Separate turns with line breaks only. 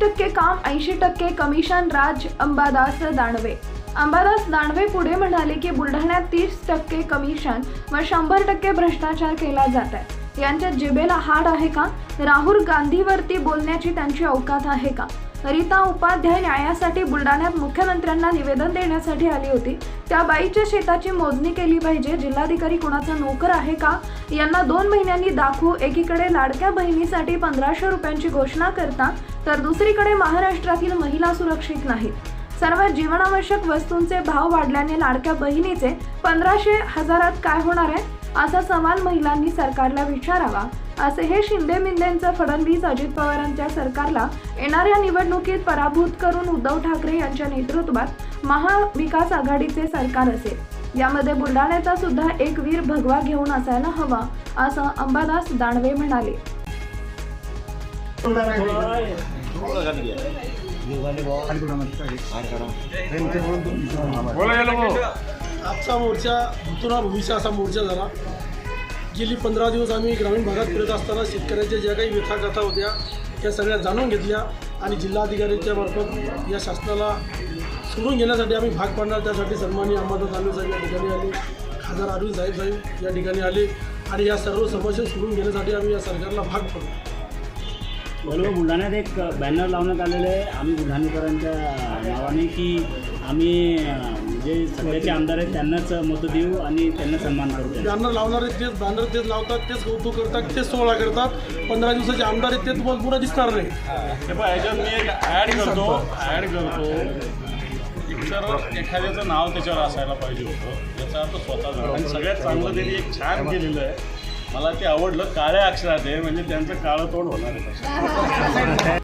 टक्के काम ऐंशी टक्के कमिशन राज अंबादास दानवे. अंबादास दानवे पुढे म्हणाले की बुलढाण्यात तीस टक्के कमिशन व शंभर टक्के भ्रष्टाचार केला जात आहे. यांच्या जिबेला हाड आहे का? राहुल गांधीवरती बोलण्याची त्यांची अवकात आहे का? रीता उपाध्याय न्यायासाठी बुलढाण्यात मुख्यमंत्र्यांना निवेदन देण्यासाठी आली होती. त्या बाईच्या शेताची मोजणी केली पाहिजे. जिल्हाधिकारी कुणाचा नोकर आहे का? यांना दोन महिन्यांनी दाखवू. एकीकडे लाडक्या बहिणीसाठी पंधराशे रुपयांची घोषणा करता तर दुसरीकडे महाराष्ट्रातील महिला सुरक्षित नाहीत. सर्व जीवनावश्यक वस्तूंचे भाव वाढल्याने लाडक्या बहिणीचे पंधराशे हजारात काय होणार आहे? असा सवाल महिलांनी सरकारला विचारावा. असे हे शिंदे मिंदेंचं फडणवीस अजित पवारांच्या सरकारला येणाऱ्या निवडणुकीत पराभूत करून उद्धव ठाकरे यांच्या नेतृत्वात महाविकास आघाडीचे सरकार असेल. यामध्ये बुलढाण्याचा सुद्धा एक वीर भगवा घेऊन असायला हवा असं अंबादास दानवे म्हणाले.
आजचा मोर्चा भूतुरा भविष्य असा मोर्चा झाला. गेली पंधरा दिवस आम्ही ग्रामीण भागात फिरत असताना शेतकऱ्यांच्या ज्या काही व्यथा कथा होत्या त्या सगळ्या जाणून घेतल्या आणि जिल्हाधिकाऱ्यांच्या मार्फत या शासनाला सोडून घेण्यासाठी आम्ही भाग पाडणार. त्यासाठी सन्मानी अंबादास दानवे साहेब या ठिकाणी आले. खासदार अरविंद साहेब साहेब या ठिकाणी आले. आणि या सर्व समस्या सोडून घेण्यासाठी आम्ही या सरकारला भाग पडलो
बरोबर बुलढाण्यात एक बॅनर लावण्यात आलेलं आहे आम्ही बुलढाणेकरांच्या नावाने की आम्ही जे सध्याचे आमदार आहेत त्यांनाच मतं देऊ आणि त्यांना सन्मान करू.
बॅनर लावणारे तेच बॅनर तेच लावतात तेच कौतुक करतात तेच सोहळा करतात. पंधरा दिवसाचे आमदार आहेत ते तुम्हाला पुन्हा दिसणार नाही.
हे बघ ह्याच्यात मी एक ॲड करतो ॲड करतो. तर एखाद्याचं नाव त्याच्यावर असायला पाहिजे होतं. याचा अर्थ स्वतः आणि सगळ्यात चांगलं त्यांनी एक छान केलेलं आहे. मला ते आवडलं काळ्या अक्षरात आहे म्हणजे त्यांचं काळं तोंड होणार आहे